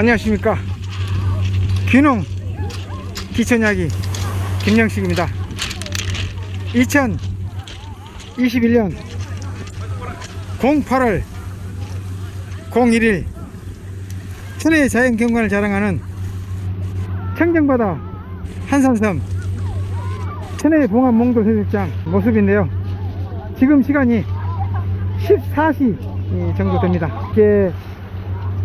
안녕하십니까. 귀농 기천야기 김영식입니다. 2021년 08월 01일 천혜의 자연 경관을 자랑하는 청정바다 한산섬 천혜의 봉합 몽도 해수욕장 모습인데요. 지금 시간이 14시 정도 됩니다. 이게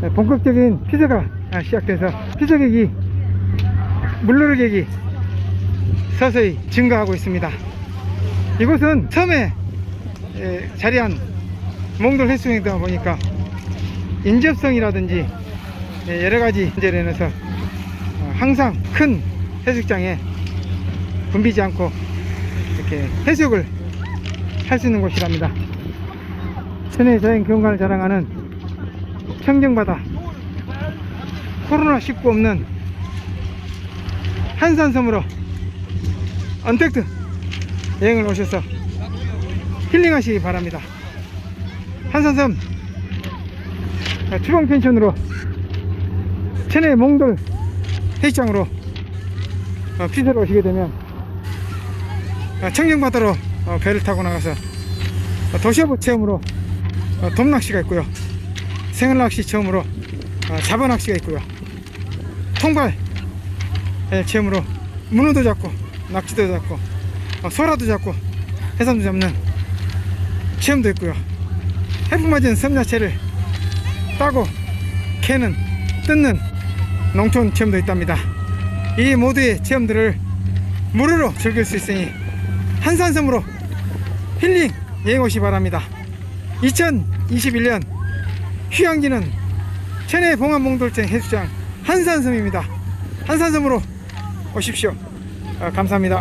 본격적인 피서가 시작돼서 피서객이 물놀이객이 서서히 증가하고 있습니다. 이곳은 섬에 에, 자리한 몽돌 해수욕이다 보니까 인접성이라든지 에, 여러 가지 인해서 어, 항상 큰 해수욕장에 붐비지 않고 이렇게 해수욕을 할 수 있는 곳이랍니다. 천혜 자연 경관을 자랑하는 청정바다 코로나19 없는 한산섬으로 언택트 여행을 오셔서 힐링하시기 바랍니다. 한산섬 추방 펜션으로 천혜 몽돌 해수장으로 어, 피서로 오시게 되면 어, 청정바다로 어, 배를 타고 나가서 어, 도시어부 체험으로 어, 돔낚시가 있고요 생활낚시 처음으로 어, 잡어 낚시가 있고요. 통발 예, 체험으로 문어도 잡고 낙지도 잡고 어, 소라도 잡고 해삼도 잡는 체험도 있고요. 해풍 맞은 섬야채를 따고 캐는 뜯는 농촌 체험도 있답니다. 이 모두의 체험들을 무료로 즐길 수 있으니 한산섬으로 힐링 여행 오시 바랍니다. 2021년 휴양지는 천혜 봉합몽돌장 해수장 한산섬입니다. 한산섬으로 오십시오. 어, 감사합니다.